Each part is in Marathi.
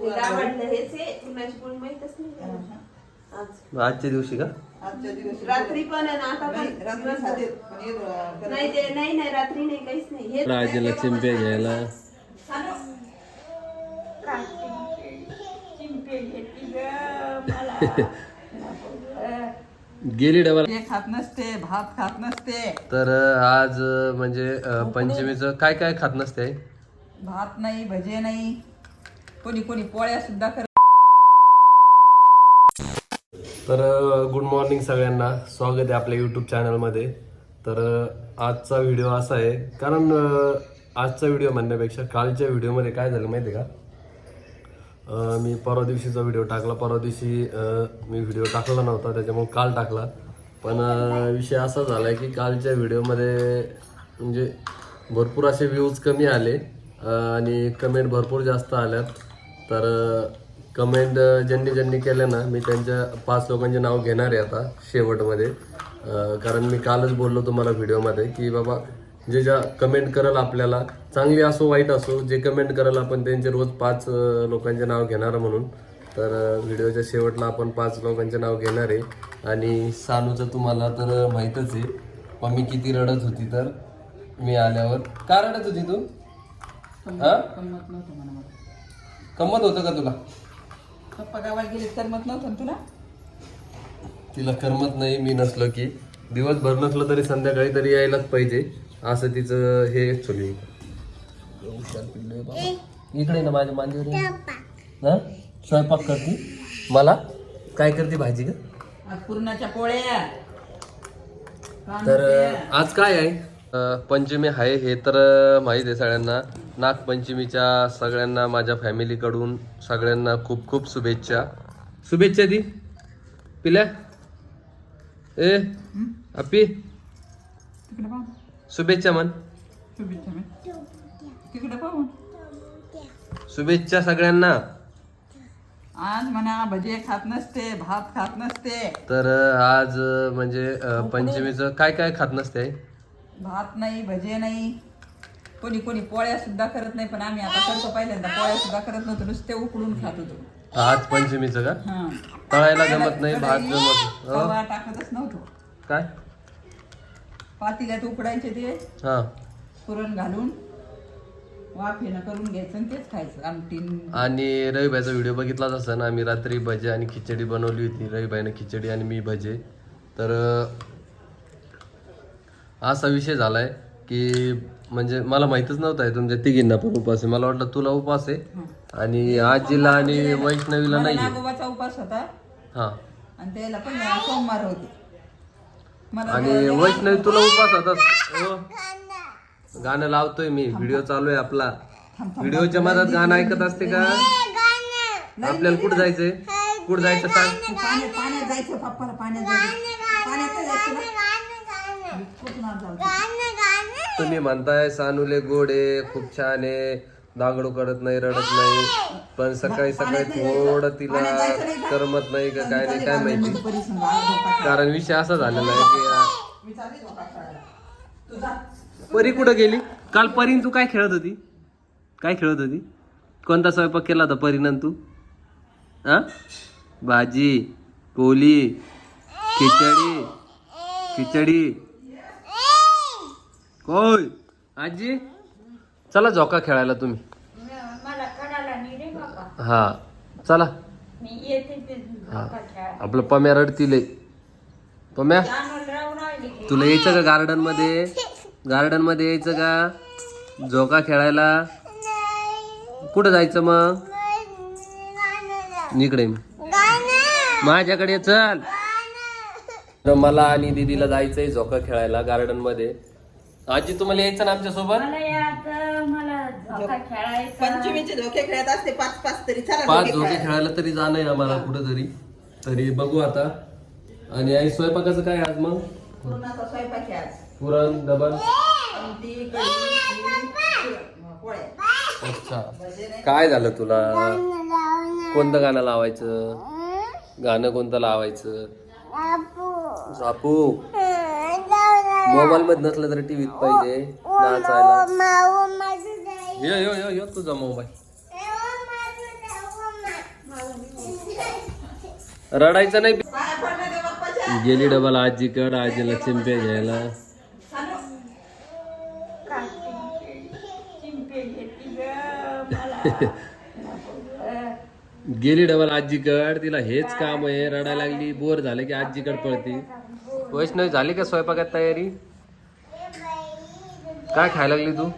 हे हेच माहितच नाही? आज. आजच्या दिवशी का? आजच्या दिवशी. रात्री पण आता पण नाही, रात्री खाते पण हे डोळा करत नाही ते नाही नाही रात्री नाही काहीच नाही. हे राजेला चिंप्या घ्यायला. गेली डबल. खात नसते भात खात नसते. तर आज म्हणजे अं, पंचमीचं काय काय खात नसते? भात नाही भजे नाही. कोणी कोणी पोळ्या सुद्धा करत तर गुड मॉर्निंग सगळ्यांना. स्वागत आहे आपल्या यूट्यूब चॅनलमध्ये तर आजचा व्हिडिओ असा आहे. कारण आजचा व्हिडिओ म्हणण्यापेक्षा कालच्या व्हिडिओमध्ये काय झालं माहिती आहे का मी परवा दिवशीचा व्हिडिओ टाकला. परवा दिवशी मी व्हिडिओ टाकला नव्हता. त्याच्यामुळे काल टाकला. पण विषय असा झाला आहे की कालच्या व्हिडिओमध्ये म्हणजे भरपूर असे व्ह्यूज कमी आले. आणि कमेंट भरपूर जास्त आल्यात. तर कमेंट ज्यांनी ज्यांनी केल्या ना मी त्यांच्या पाच लोकांचे नाव घेणार आहे आता शेवटमध्ये. कारण मी कालच बोललो तुम्हाला व्हिडिओमध्ये की बाबा जे ज्या कमेंट करल आपल्याला चांगली असो वाईट असो जे कमेंट करल आपण त्यांचे रोज पाच लोकांचे नाव घेणार म्हणून. तर व्हिडिओच्या शेवटला आपण पाच लोकांचे नाव घेणार आहे. आणि सानूचं तुम्हाला तर माहीतच आहे. मम्मी किती रडत होती तर मी आल्यावर. का रडत होती तू? हा? कमत होतं का तुला? पप्पा गावाला गेले करमत नव्हतं ना तुला? तिला करमत नाही मी नसलो की. दिवसभर नसलं तरी संध्याकाळी तरी यायलाच पाहिजे. असं तिचं हे ऍक्च्युली इकडे ना माझ्या मांडीवर. हा? स्वयंपाक करते? मला? काय करते भाजी का आज पूर्णाच्या पोळ्या. तर आज काय आहे? पंचमी आहे हे तर माहीत आहे सगळ्यांना. नागपंचमीच्या सगळ्यांना माझ्या फॅमिलीकडून सगळ्यांना खूप खूप शुभेच्छा. शुभेच्छा दी. पिल्या? ए अपी शुभेच्छा मन शुभेच्छा सगळ्यांना. आज म्हणा भजे खात नसते भात खात नसते. तर आज म्हणजे पंचमीचं काय काय खात नसते? भात नाही भजे नाही. कोणी कोणी पोळ्या सुद्धा करत नाही पण आम्ही आता करतो. पहिल्यांदा पोळ्या सुद्धा करत नव्हतो नुसते उकडून खात होतो. आज पंचमीचं का? हा. तळायला जमत नाही भात जमत हो तवा टाकतच नव्हतो. काय? पातील्यात उकडायचे ते. हा. पुरण घालून वाफेनं करून घ्यायचं आणि तेच खायचं. आमटीन आणि रविबाईचा व्हिडिओ बघितलाच आम्ही रात्री भजे आणि खिचडी बनवली होती. रविबाईनं खिचडी आणि मी भजे. तर अं, असा विषय झालाय की म्हणजे मला माहितच नव्हता आहे तुमच्या तिघींना पण उपास आहे. मला वाटलं तुला उपास आहे. आणि आजीला आणि वैष्णवीला नाही नागोबाचा उपास होता. हा. आणि त्याला पण सोमवार होते. मला आणि वैष्णवी तुला उपास होता. हो. गाणं लावतोय मी. व्हिडिओ चालू आहे आपला. व्हिडिओच्या मधात गाणं ऐकत असते का? आपल्याला कुठं जायचंय? कुठं जायचं? सांग पाण्यात पाण्यात जायचं पप्पाला पाण्यात जायचं. पाण्यात ना? जायचं? तुम्ही म्हणताय सानुले गोडे खूप छान आहे दागडू करत नाही रडत नाही पण सकाळी सकाळी थोडं तिला करमत नाही का काय नाही काय माहिती. कारण विषय असा झालेला आहे की. परी कुठं गेली? काल परीन तू काय खेळत होती? काय खेळत होती? कोणता स्वयंपाक केला होता परीनं तू? हा भाजी पोली खिचडी खिचडी. कोय आजी चला झोका खेळायला तुम्ही. मला कडाला नाही रे बाबा हा चला. मी येते ते हा आपलं पम्या रडतील. पम्या राहून राहिली तुला यायचं का गार्डनमध्ये? गार्डनमध्ये यायचं का? झोका खेळायला. कुठं जायचं मग? इकडे माझ्याकडे चल. तर मला आणि दीदीला जायचंय झोका खेळायला गार्डनमध्ये. आजी तुम्हाला यायचं ना आमच्यासोबत मला यात मला झोका खेळायचा. पंचमीचे धोके खेळत असते पाच पाच तरी. चला पाच धोके झोके खेळायला. तरी जाणं आहे आम्हाला कुठं तरी तरी बघू आता. आणि आई स्वयंपाकाचं काय आज मग? पूर्णाचा स्वयंपाक आहे आज. पुरण डबल? आमटी, कढी, खीर, पोळ्या. अच्छा. काय झालं तुला? कोणतं गाणं लावायचं? गाणं कोणतं लावायचं? सापू मोबाईल मध्ये नसलं तर टीव्हीत पाहिजे नाचायला. यो यो यो यो तुझा मोबाईल. रडायचं नाही. गेली डबल आजीकड आजीला चिंपे घ्यायला. गेली डबल आजीकड तिला हेच काम आहे रडायला लागली बोर झाले की आजीकड पळती. वैष्णवी झाली का स्वयंपाकात तयारी? काय खायला लागली तू?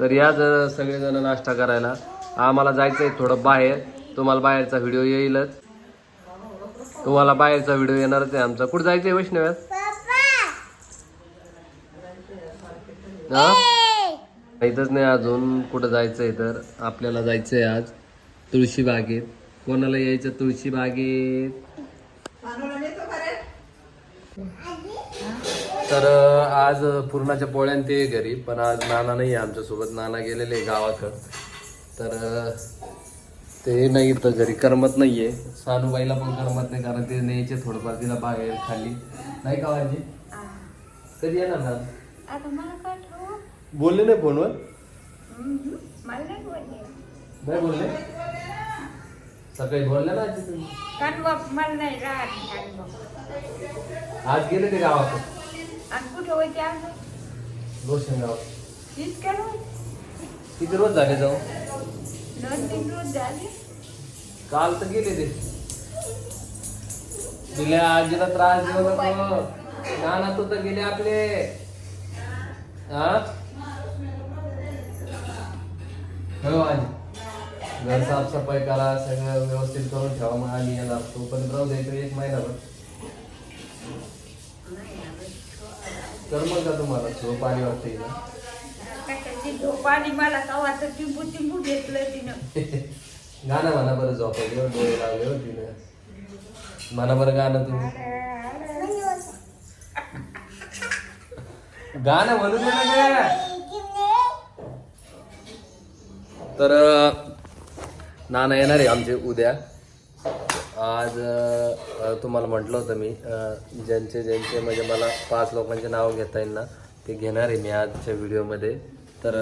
तर या जर सगळेजण नाश्ता करायला. आम्हाला जायचंय थोडं बाहेर. तुम्हाला बाहेरचा व्हिडिओ येईलच. तुम्हाला बाहेरचा व्हिडिओ येणारच आहे आमचा. कुठं जायचंय वैष्णव्यात हा? माहीतच नाही अजून कुठं जायचंय तर. आपल्याला जायचंय आज तुळशी बागेत. कोणाला यायचं तुळशी बागेत? तर आज पूर्णाच्या पोळ्यान ते घरी पण आज नाना नाही आहे आमच्यासोबत नाना गेलेले आहे गावाकडं. तर ते नाही तर घरी करमत नाहीये सानूबाईला पण करमत नाही कारण ते न्यायचे थोडंफार तिला बाहेर खाली. नाही का वाजी कधी येणार ना बोलले नाही फोनवर? मला नाही बोलले. नाही बोलले? सकाळी बोलले ना आजी तुम्ही मला नाही राहत आज गेले ते गावाकडे? आणि कुठं होते आज? गोष्टगाव इतकं रोज किती रोज झाले जाऊ? दोन तीन रोज झाले. काल तर गेले ते. दिल्या आजीला त्रास देऊ नको नाना तू तर गेले आपले. हा? हो आजी. घर साफसफाई करा सगळं व्यवस्थित करून ठेवा मग आम्ही येणार तोपर्यंत राहू द्यायचं एक महिनाभर कर मग का तुम्हाला? झोप आली वाटते ना झोप आली मला कवाचं टिंबू टिंबू घेतलं तिनं. गाणं म्हणा बरं झोपायला डोळे लावले हो तिने. म्हणा बरं गाणं तुम्ही. गाणं म्हणू दे ना. गं. तर नाना येणार आहे आमचे उद्या. आज तुम्हाला म्हटलं होतं मी ज्यांचे ज्यांचे म्हणजे मला पाच लोकांचे नाव घेता येईल ना ते घेणार आहे मी आजच्या व्हिडिओमध्ये. तर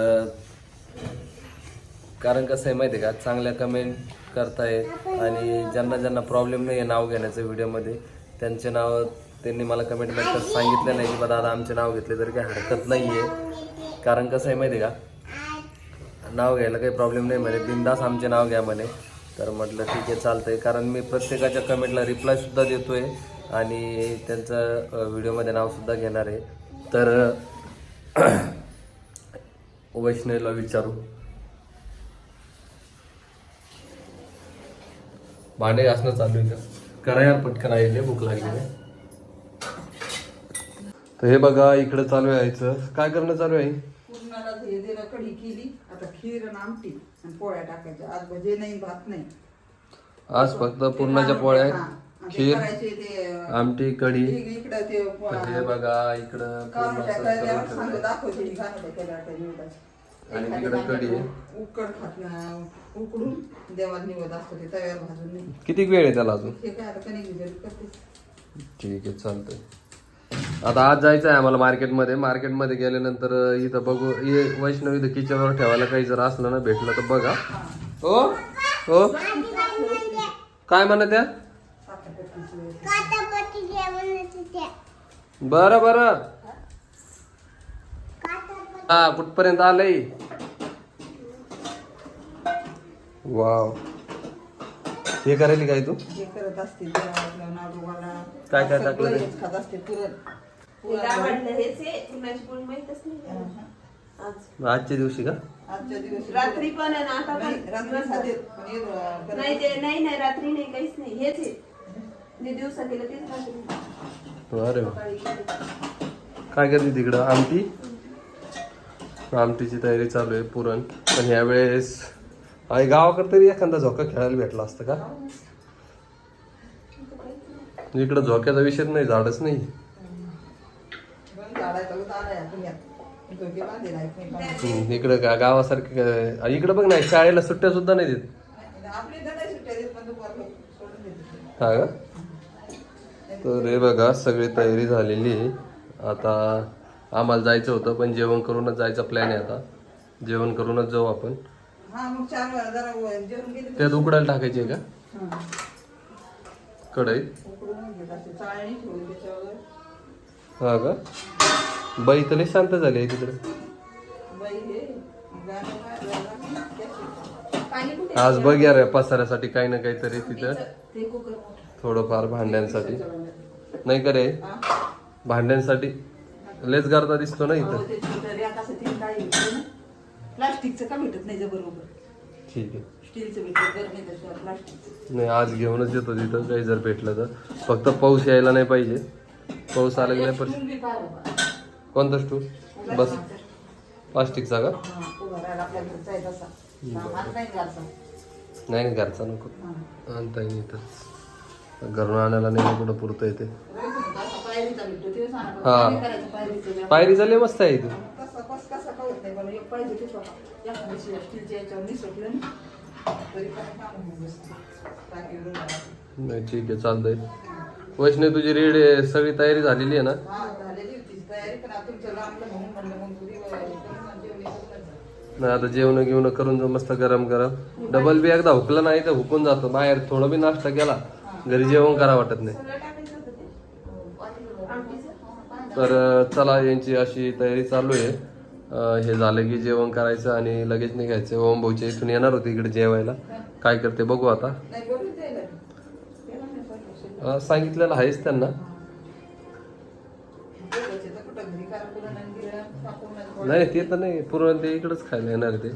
कारण कसं आहे माहिती आहे का चांगल्या कमेंट करतायत आणि ज्यांना ज्यांना प्रॉब्लेम नाही आहे नाव घेण्याचं व्हिडिओमध्ये त्यांचे नाव त्यांनी मला कमेंट तर सांगितलं नाही की बा दादा आमचे नाव घेतले तरी काही हरकत नाही आहे कारण कसं आहे माहिती आहे का नाव घ्यायला काही प्रॉब्लेम नाही म्हणे. बिंदास आमचे नाव घ्या म्हणे. तर म्हटलं ठीक आहे चालतंय. कारण मी प्रत्येकाच्या कमेंटला रिप्लायसुद्धा देतो आहे आणि त्यांचं व्हिडिओमध्ये नावसुद्धा घेणार आहे. तर वैष्णवीला विचारू. भांडे घासणं चालू आहे का? करा यार पटकन आहे भूक लागली तर हे बघा इकडे चालू आहे यायचं काय करणं चालू आहे आता खीर आणि आमटी आणि पोळ्या टाकायच्या. आज भजे नाही भात नाही. आज फक्त पूर्णाच्या पोळ्या हा. आणि ते खीर करायचे ते आमटी कढी. इक- इकडं ते हे बघा इकडं ठेवलंय. दाखवते. आणि एखादी कढी आहे. उकड खात उकडून देवाला निवड असतो ते तव्यावर भाजून नाही. किती वेळ आहे त्याला अजून? हे काय आता करते ठीक आहे चालतंय. आता आज जायचं आहे आम्हाला मार्केटमध्ये. मार्केटमध्ये गेल्यानंतर इथं बघू हे वैष्णव इथं किचनवर ठेवायला काही जर असलं ना भेटलं तर बघा. हो? हो? काय म्हणत बरं बरं. हा कुठपर्यंत आलंय? वाव. हे करेल काय तू? हे काय काय टाकलं हेच माहितच नाही. आज. आजच्या दिवशी का? आजच्या रात्री पण आहे ना आता पण नाही, रात्री खाते पण करत नाही ते नाही नाही रात्री नाही काहीच नाही. हेच आहे. जे दिवसा केलं तेच रात्री अरे वा. सकाळी केलं. काय करते तिकडं? आमटी? आमटीची तयारी चालू आहे पुरण. पण ह्यावेळेस आई गावाकडे तरी एखादा झोका खेळायला भेटला असतं का? इकडं झोक्याचा विषय नाही झाडच नाही पण झाडाचा उतार आलाय आपण यात. झोके बांधेल आहे, काही बांधेल. हम्म, इकडं गा- गावासारखं इकडं बघ ना शाळेला सुट्ट्या सुद्धा नाही देत. नाही. हा का? तर हे बघा सगळी तयारी झालेली आहे. आता आम्हाला जायचं होतं पण जेवण करूनच जायचा प्लॅन आहे आता. जेवण करूनच जाऊ आपण. हा त्यात उकडायला टाकायचे का? हा. कढई हा का? बाई तर लई शांत झाली आहे तिकडे. आज बघ यार पसाऱ्यासाठी काही ना काहीतरी तिथं. थोडंफार भांड्यांसाठी. नाही का रे? हा? भांड्यांसाठी. लेच करता दिसतो ना इथं. प्लास्टिकचं का भेटत नाही बरोबर? ठीक आहे. स्टीलचं भेटत बरं नाही त्याच्यावर प्लास्टिकचं. नाही आज घेऊनच येतो तिथं. काही जर भेटलं तर. फक्त पाऊस यायला नाही पाहिजे. पाऊस आला की नाही पण. कोणता स्टूल बस. प्लास्टिकचा का नाही घरचा नको. आणता येईल इथं. घरून आणायला नाही कुठं पुरतं येते हा. पायरी झाली मस्त आहे इथं. नाही ठीक आहे चालतंय. वैष्णवी तुझी रेड सगळी तयारी झालेली आहे ना? तयारी पण आता तुमचं लांबलं म्हणून म्हणलं मग पुरी जेवणी करूनच नाही आता जेवण घेऊन करून जाऊ मस्त गरम गरम. डबल बी एकदा हुकलं नाही तर हुकून जातो. बाहेर थोडं बी नाश्ता केला घरी जेवण करा वाटत नाही. तर चला यांची अशी तयारी चालू आहे. हे झालं की जेवण करायचं आणि लगेच निघायचं. ओम भाऊच्या इथून येणार होते इकडे जेवायला. काय करते बघू आता. सांगितलेलं आहेच त्यांना. नाही ते तर नाही. पूर्ण ते इकडंच खायला येणार ते.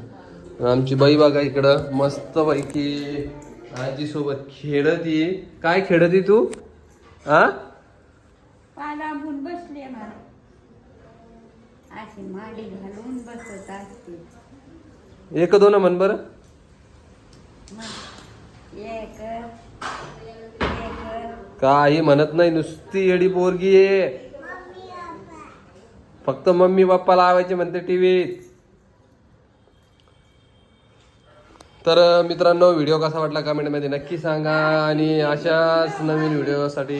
आमची बाई बघा इकडं मस्त पैकी आजी सोबत खेळत. ये काय खेळत ये तू? हा पालांबून बसले मला अशी माडी घालून बसत असते. एक दोन म्हण बरं. काही म्हणत नाही नुसती येडी पोरगी आहे. फक्त मम्मी पप्पा लावायचे म्हणते टी व्हीत तर मित्रांनो व्हिडिओ कसा वाटला कमेंटमध्ये नक्की सांगा आणि अशाच नवीन व्हिडिओसाठी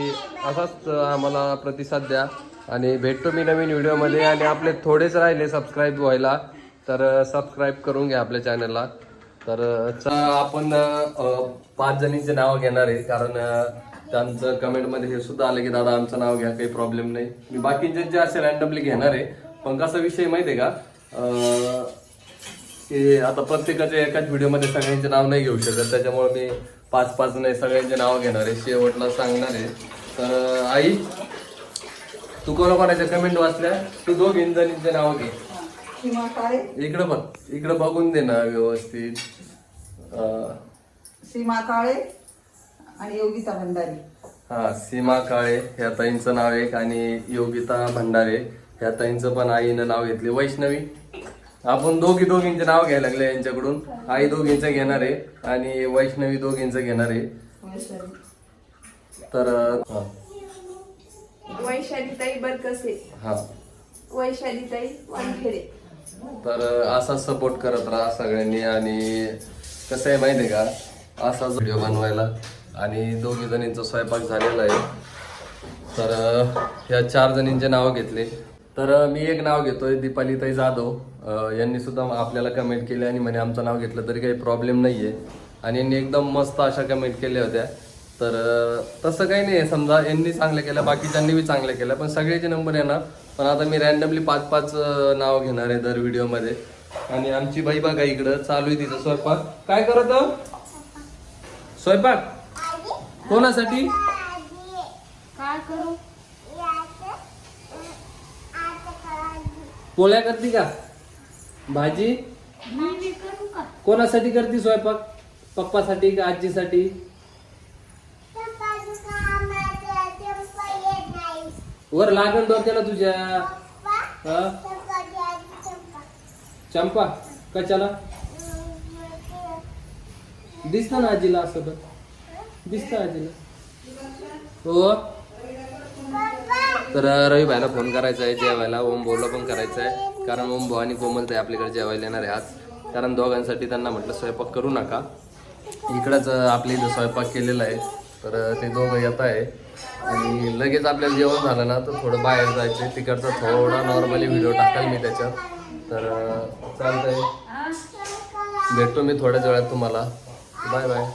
असाच आम्हाला प्रतिसाद द्या. आणि भेटतो मी नवीन व्हिडिओमध्ये आणि आपले थोडेच राहिले सबस्क्राईब व्हायला तर सबस्क्राईब करून घ्या आपल्या चॅनलला तर आपण पाच जणींचे नाव घेणार आहे कारण त्यांचं कमेंटमध्ये हे सुद्धा आलं की दादा आमचं नाव घ्या काही प्रॉब्लेम नाही. मी बाकीचे जे असे रॅन्डमली घेणार आहे पण कसा विषय माहिती आहे का की आता प्रत्येकाच्या एकाच व्हिडिओमध्ये सगळ्यांचे नाव नाही घेऊ शकत. त्याच्यामुळे मी पाच पाच नाही सगळ्यांचे नाव घेणार आहे. शेवटला सांगणार आहे. तर आई तू कोणा कोणाच्या कमेंट वाचल्या? तू दोघ जणींचे नाव घे. इकडं बघ. इकडं बघून दे ना व्यवस्थित. सीमा काळे. आणि योगिता भंडारी. हा सीमा काळे ह्या ताईंचं नाव एक आणि योगिता भंडारे ह्या ताईंचं पण आईनं नाव घेतले. वैष्णवी. आपण दोघी दोघींचे नाव घ्यायला लागले यांच्याकडून. आई दोघींचं घेणार आहे आणि वैष्णवी दोघींचं घेणार आहे. वैशाली. तर हा. वैशालीताई बरकसे. हा. वैशालीताई वानखेडे. तर असा सपोर्ट करत राहा सगळ्यांनी आणि कसं आहे माहिती आहे का? असाच व्हिडिओ बनवायला. आणि दोघी जणींचा स्वयंपाक झालेला आहे. तर या चार जणींचे नाव घेतले. तर मी एक नाव घेतोय दीपालीताई जाधव. यांनी सुद्धा आपल्याला कमेंट केली आणि म्हणे आमचं नाव घेतलं तरी काही प्रॉब्लेम नाही आहे आणि यांनी एकदम मस्त अशा कमेंट केल्या होत्या. तर तसं काही नाही समजा यांनी चांगलं केलं बाकीच्यांनी बी चांगलं केलं पण सगळ्याचे नंबर येणार पण आता मी रॅन्डमली पाच पाच नाव घेणार आहे दर व्हिडिओमध्ये आणि आमची बाई बघा इकडं चालू आहे तिचं स्वयंपाक. काय करत स्वयंपाक? कोणासाठी? काय करू? पोळ्या करते का? भाजी? मी बी करू का? कोणासाठी करते स्वयंपाक? पप्पासाठी का आजीसाठी? वर लागण डोक्याला तुझ्या. हा? चंपा कशाला? दिसत ना आजीला असं तर. दिसत तिला हो? तर रवी भाईला फोन करायचा आहे जेवायला. ओम भाऊला पण करायचं आहे कारण ओम भाऊ आणि कोमल ते आपल्याकडे जेवायला येणार आहे आज. कारण दोघांसाठी त्यांना म्हटलं स्वयंपाक करू नका. इकडंच आपल्या इथं स्वयंपाक केलेला आहे. तर ते दोघं येत आहे. आणि लगेच आपल्याला जेवण झालं ना तर थोडं बाहेर जायचं आहे तिकडचा थोडा नॉर्मली व्हिडिओ टाकाल मी त्याच्यात. तर चालतंय. भेटतो मी थोड्याच वेळात तुम्हाला. Bye bye.